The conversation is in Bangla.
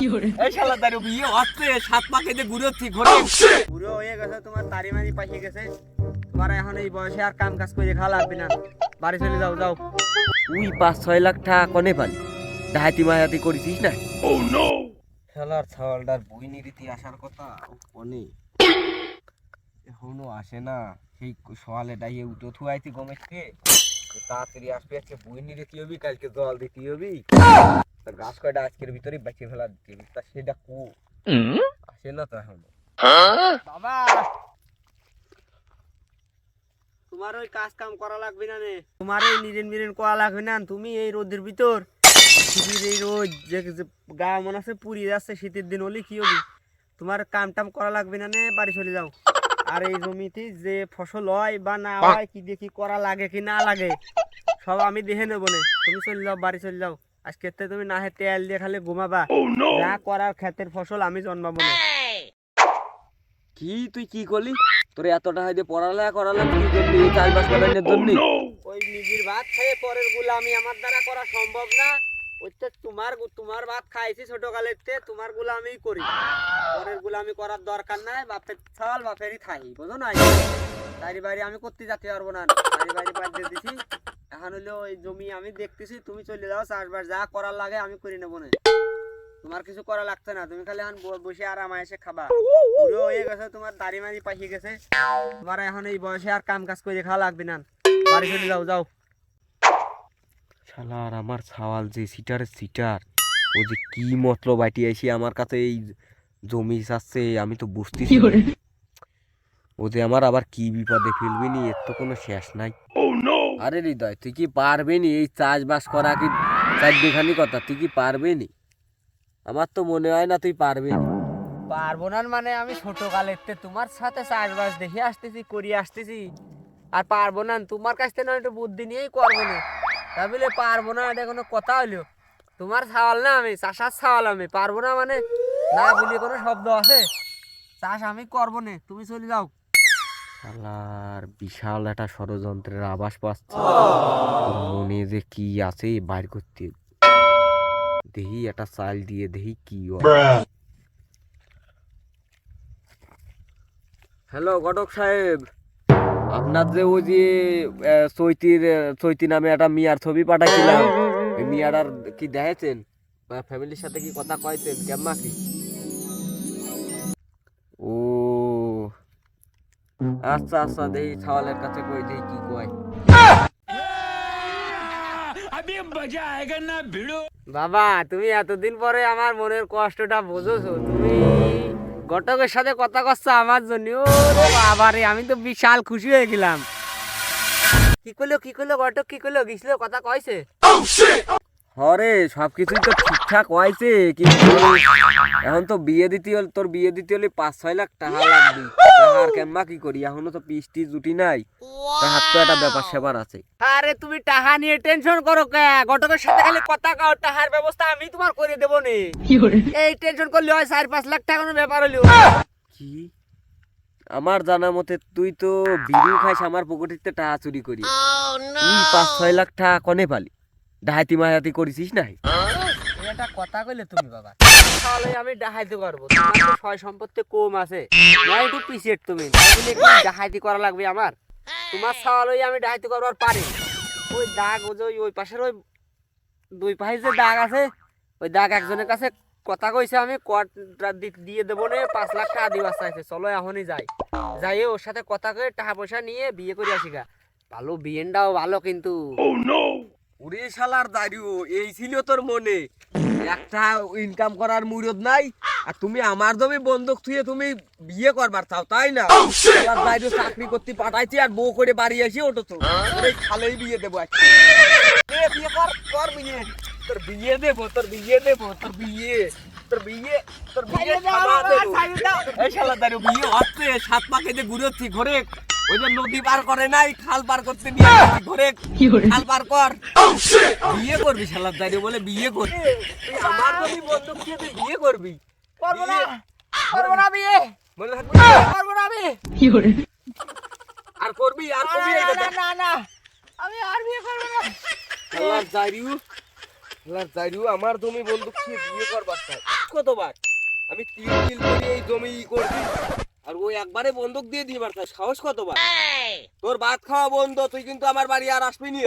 এই শালা দাঁড়ু বিয়ে হচ্ছে সাত পাকে যে ঘুরোচ্ছি ঘুরে। বুড়ো হয়ে গেছে তোমার তারি মারি পাইয়ে গেছে। তোমার এখন এই বয়সে আর কাম কাজ করে খাওয়া লাগবে না। বাড়ি চলে যাও যাও। তুই পাঁচ ছয় লাখ টাকা কনে পালি? ডাহাতি মাহাতি করেছিস না? খেলার ছাওয়ালটার বই নিরীতি আসার কথা অনেক এখনও আসে না। সেই সকালে ডাইয়ে উঠে থুয়াইতি গমেছে তাড়াতাড়ি আসবে আজকে বই নিরীতি হবি কালকে জল দিতে হবি। তা গাছ কয়টা আজকের ভিতরে বেঁচে ফেলা দিতে তা সেটা কু। আসে না তো এখন। বাবা! তোমার ওই কাজ কাম করা লাগবে না রে তোমার এই নিরেন মিরেন করা লাগবে না। তুমি এই রোদের ভিতর পৃথিবীর এই রোদ যে গা মনে আছে পুড়িয়ে যাচ্ছে শীতের দিন হলে কি হবে? তোমার কাম টাম করা লাগবে না নে বাড়ি চলে যাও। আর এই জমিতে যে ফসল হয় বা না হয় কি দেখি করা লাগে কি না লাগে সব আমি দেখে নেব না। তুমি চলে যাও বাড়ি চলে যাও। আজকে তুমি না হয় তেল দিয়ে খালি ঘুমাবা। যা করার ক্ষেতের ফসল আমি জন্মাবো না। কি? তুই কি করলি? তোর এত টাকা দিয়ে পড়ালেখা করালাম কি জন্য এই চাষবাস করার জন্য? ওই নিজের ভাত খেয়ে পরের গুলামি আমার দ্বারা করা সম্ভব না। ওইটা তোমার তোমার ভাত খাইছি ছোট কালেতে তোমার গুলামি করি। পরের গুলামি করার দরকার নাই বাপের ছাল বাপেরই খাই বুঝো না তারি বাড়ি আমি করতে যেতে পারব না। তারি বাড়ি বাদ দিয়ে দিছি। এখন হলো ওই জমি আমি দেখতেছি তুমি চলে যাও চাষবাস যা করার লাগে আমি করে নেব না। তোমার কিছু করা লাগছে না তুমি খালি এখন বসে আরাম এসে খাবা। বুড়ো হয়ে গেছে তোমার দাড়ি মারি পাইয়ে গেছে। তোমার এখন এই বয়সে আর কাম কাজ করে খাওয়া লাগবে না। বাড়ি চলে যাও যাও। শালার আমার ছাওয়াল যে সিটারের সিটার। ও যে কি মতলব বাইটি আইসি আমার কাছে এই জমি চাচ্ছে আমি তো বুঝতেছি ও যে আমার আবার কি বিপদে ফেলবি নি এর তো কোনো শেষ নাই। আরে হৃদয়, তুই কি পারবি নি? এই চাষবাস করা কি চার দেখানি কথা? তুই কি পারবি নি? আমার তো মনে হয় না তুই পারবি পারব না মানে আমি ছোট কালেতে তোমার সাথে চাষবাস দেখে আসতেছি, করি আসতেছি। আর পারব না, তোমার কাছ থেকে না একটু বুদ্ধি নিয়েই করব না। তা বলে পারব না, এটা কোনো কথা হলো তোমার ছাওয়াল না আমি, চাষার ছাওয়াল আমি। পারব না মানে না বলি কোনো শব্দ আছে? চাষ আমি করব না, তুমি চলে যাও। শালার বিশাল একটা ষড়যন্ত্রের আভাস পাচ্ছে। মনে যে কি আছে বাইর করতে। দেহি একটা চাল দিয়ে দেহি কি হ্যালো ঘটক সাহেব। আপনার যে ওই যে চৈতির চৈতি নামে একটা মিয়ার ছবি পাঠাইছিলাম। ওই মিয়াটার কি দেখেছেন? ফ্যামিলির সাথে কি কথা কয়েছেন কেমন কি আচ্ছা আচ্ছা দেহি ছাওয়ালের কাছে কই দেহি কি কয়। বাবা, তুমি এতদিন পরে আমার মনের কষ্টটা বোঝোছো, তুমি ঘটকের সাথে কথা করছ আমার জন্য। ওরে বাবা রে, আমি তো বিশাল খুশি হয়ে গেলাম। কি করল কি করল ঘটক, কি করল? গেছিল কথা কইছে? হরে, সবকিছুই তো ঠিকঠাক হয়েছে, কিন্তু এখন তো বিয়ে দিতে হলে, তোর বিয়ে দিতে হলে পাঁচ ছয় লাখ টাকা লাগবে। টাকার কেমবা কি করি? এখনও তো পিসটি জুটি নাই। তাহার তো একটা ব্যাপার সেবার আছে। আরে তুমি টাকা নিয়ে টেনশন করো কে? ঘটকের সাথে খালি কথা কাও টাকার ব্যবস্থা আমি তোমার করে দেবো নে এই টেনশন করলে হয় চার পাঁচ লাখ টাকা কোনো ব্যাপার হলো কি? আমার জানা মতে তুই তো বিড়ি খাইস আমার পকেটিতে টাকা চুরি করি তুই পাঁচ ছয় লাখ টাকা কনে পালি? ডাহাতি মাহাতি করেছিস নাই এটা কথা কইলে তুমি বাবা। তাহলে আমি ডাহাইতে করব তোমার তো সয় সম্পত্তি কম আছে। নয় একটু পিছিয়ে তুমি। ডাহাইতি করা লাগবে আমার? তোমার সওয়াল ওই আমি ডাহাইতি করবার পারি ওই দাগ ওই যে ওই- ওই পাশের ওই দুই পাশে যে দাগ আছে ওই দাগ একজনের কাছে কথা কইছে আমি কটা দিয়ে দেবো নে পাঁচ লাখ টাকা দিবার চাইছে। চলো এখনই যাই। যাই ওর সাথে কথা কয়ে টাকা পয়সা নিয়ে বিয়ে করে আসি গা। ভালো বিয়েনটাও ভালো কিন্তু। ওরে শালার দাঁড়িও এই ছিল তোর মনে। একটা ইনকাম করার মুরদ নাই আর তুমি আমার জমি বন্ধক থুয়ে তুমি বিয়ে করবার চাও তাই না? শালার দাঁড়িও চাকরি করতে পাঠাইছি আর বউ করে বাড়ি আসি ওটো তো। এই খালেই বিয়ে দেবো বিয়ে কর কর বিয়ে। তোর বিয়ে দেবো তোর বিয়ে দেবো তোর বিয়ে। তোর বিয়ে তোর বিয়ে। এই শালা বিয়ে হচ্ছে সাত পাকে যে ঘুরোচ্ছি ঘরে ওই যে নদী পার করে নাই খাল পার করতে নিয়ে ঘরে। খাল পার কর। বিয়ে করবি শালার দাঁড়িয়ে বলে বিয়ে করবি আমার যদি বন্ধু দিয়ে তুই বিয়ে করবি। করব না। করব না বিয়ে। মনে থাকবে করব না বিয়ে। আর করবি আর করবি না, না, না, আমি আর বিয়ে করব না। শালার শালার দাঁড়িয়ে আমার জমি বন্দুক দিয়ে বিয়ে করবার কতবার? আমি তিল তিল করে এই জমি ই করছি আর ওই একবারে বন্দুক দিয়ে দিবার চাই সাহস কতবার? তোর ভাত খাওয়া বন্ধ, তুই কিন্তু আমার বাড়ি আর আসবি নি।